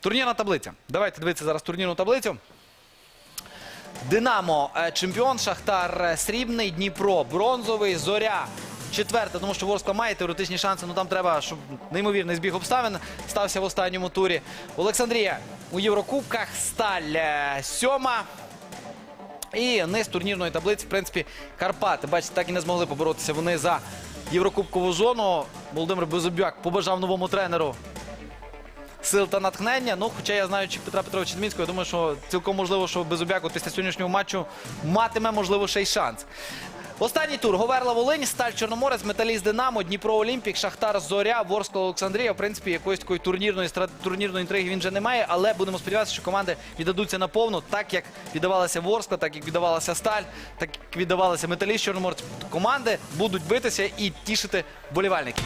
Турнірна таблиця. Давайте дивитися зараз турнірну таблицю. Динамо е, чемпіон, Шахтар е, срібний, Дніпро бронзовий, Зоря. Четверте, тому що Ворскла має теоретичні шанси, ну там треба, щоб неймовірний збіг обставин стався в останньому турі. Олександрія у Єврокубках, Сталь е, сьома. І низ турнірної таблиці, в принципі, Карпати. Бачите, так і не змогли поборотися вони за Єврокубкову зону. Володимир Безоб'як побажав новому тренеру сил та натхнення. Ну, хоча я знаю чи Петра Петровича Дмінського, я думаю, що цілком можливо, що Безоб'як от після сьогоднішнього матчу матиме, можливо, ще й шанс. Останній тур. Говерла Волинь, Сталь Чорноморець, Металіст Динамо, Дніпро Олімпік, Шахтар Зоря, Ворскла Олександрія. В принципі, якоїсь такої турнірної турнірної інтриги він вже не має, але будемо сподіватися, що команди віддадуться наповну, так як віддавалася Ворскла, так як віддавалася Сталь, так як віддавалася Металіст Чорноморець. Команди будуть битися і тішити болівальників.